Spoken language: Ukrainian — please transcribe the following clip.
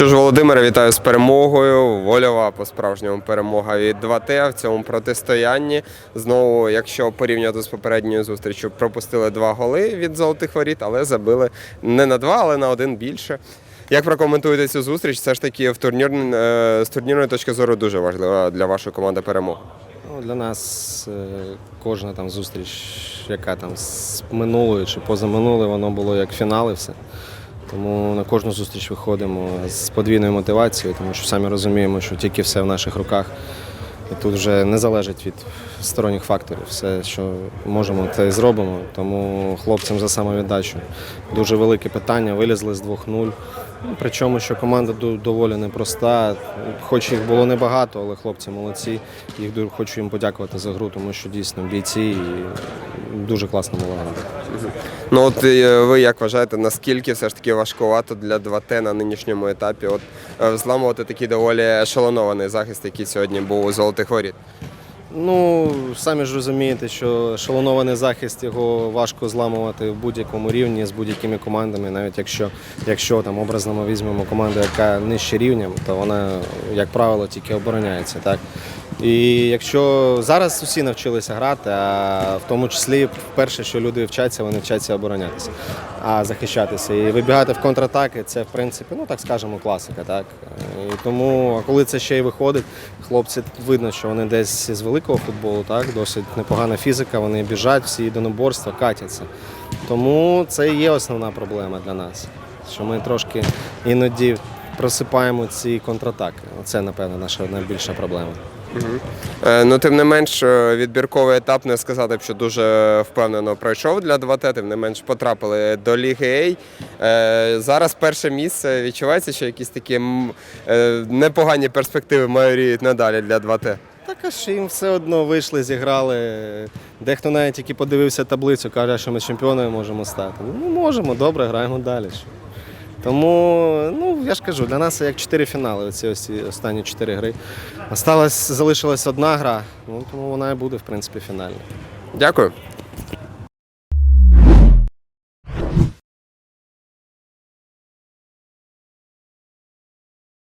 Що ж, Володимире, вітаю з перемогою. Вольова по-справжньому перемога від 2Т в цьому протистоянні. Знову, якщо порівняти з попередньою зустрічю, пропустили два голи від золотих воріт, але забили не на два, але на один більше. Як прокоментуєте цю зустріч? Все ж таки в турнір, е, з турнірної точки зору дуже важлива для вашої команди перемога. Ну, для нас е, кожна там зустріч, яка там з минулої чи позаминулої, воно було як фінал і все. Тому на кожну зустріч виходимо з подвійною мотивацією, тому що самі розуміємо, що тільки все в наших руках. І тут вже не залежить від сторонніх факторів. Все, що можемо, те і зробимо. Тому хлопцям за самовіддачу дуже велике питання. Вилізли з 2-0. Ну, Причому, що команда доволі непроста. Хоч їх було небагато, але хлопці молодці. Їх хочу їм подякувати за гру, тому що дійсно бійці і дуже класна була. Ну от е, ви як вважаєте, наскільки все ж таки важкувато для 2Т на нинішньому етапі от е, взламувати такий доволі ешелонований захист, який сьогодні був у золотих воріт? Ну, самі ж розумієте, що шалонований захист його важко зламувати в будь-якому рівні з будь-якими командами. Навіть якщо, якщо там образно ми візьмемо команду, яка нижче рівнем, то вона, як правило, тільки обороняється. Так? І якщо зараз усі навчилися грати, а в тому числі перше, що люди вчаться, вони вчаться оборонятися, а захищатися. І вибігати в контратаки це в принципі, ну так скажемо, класика. Так? І тому, а коли це ще й виходить, хлопці видно, що вони десь з великого футболу, так, досить непогана фізика, вони біжать, всі єдиноборства, катяться. Тому це і є основна проблема для нас, що ми трошки іноді просипаємо ці контратаки. Це, напевно, наша найбільша проблема. Е, Ну, тим не менш, е, відбірковий етап не сказати що дуже впевнено пройшов для 2Т, тим не менш потрапили до Ліги А. Е, Зараз перше місце відчувається, що якісь такі непогані перспективи майоріють надалі для 2Т. Так а ж їм все одно вийшли, зіграли. Дехто навіть тільки подивився таблицю, каже, що ми чемпіонами можемо стати. Ну, можемо, добре, граємо далі. Тому, ну, я ж кажу, для нас як чотири фінали, оці ось останні чотири гри. Осталась, залишилась одна гра, ну, тому вона і буде, в принципі, фінальна. Дякую.